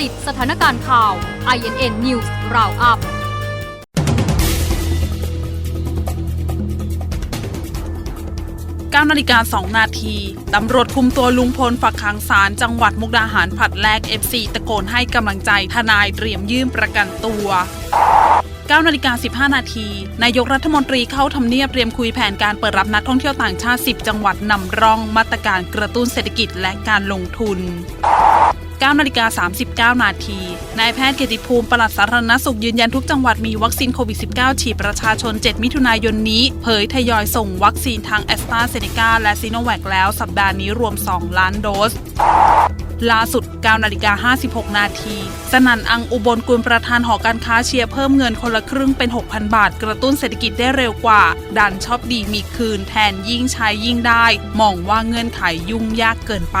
ติดสถานการณ์ข่าว INN News Roundup 9นาฬิกา 2 นาที ตำรวจคุมตัวลุงพลฝักขังศาลจังหวัดมุกดาหารผัดแรก FC ตะโกนให้กำลังใจทนายเตรียมยื่นประกันตัว9นาฬิกา15 นาที นายกรัฐมนตรีเข้าทำเนียบเตรียมคุยแผนการเปิดรับนักท่องเที่ยวต่างชาติ 10 จังหวัดนำร่องมาตรการกระตุ้นเศรษฐกิจและการลงทุน 9นาฬิกา39 นาที นายแพทย์เกียรติภูมิปลัดสาธารณสุขยืนยันทุกจังหวัดมีวัคซีนโควิด -19 ฉีดประชาชน 7 มิถุนายนนี้ เผยทยอยส่งวัคซีนทางแอสตราเซเนกาและซีโนแวคแล้วสัปดาห์นี้รวม 2 ล้านโดสล่าสุด9นาฬิกา56 นาที สนั่นอังอุบลกุลประธานหอการค้าเชียร์เพิ่มเงินคนละครึ่งเป็น 6,000 บาท กระตุ้นเศรษฐกิจได้เร็วกว่า ดันชอบดีมีคืนแทนยิ่งใช้ยิ่งได้ มองว่าเงื่อนไขยุ่งยากเกินไป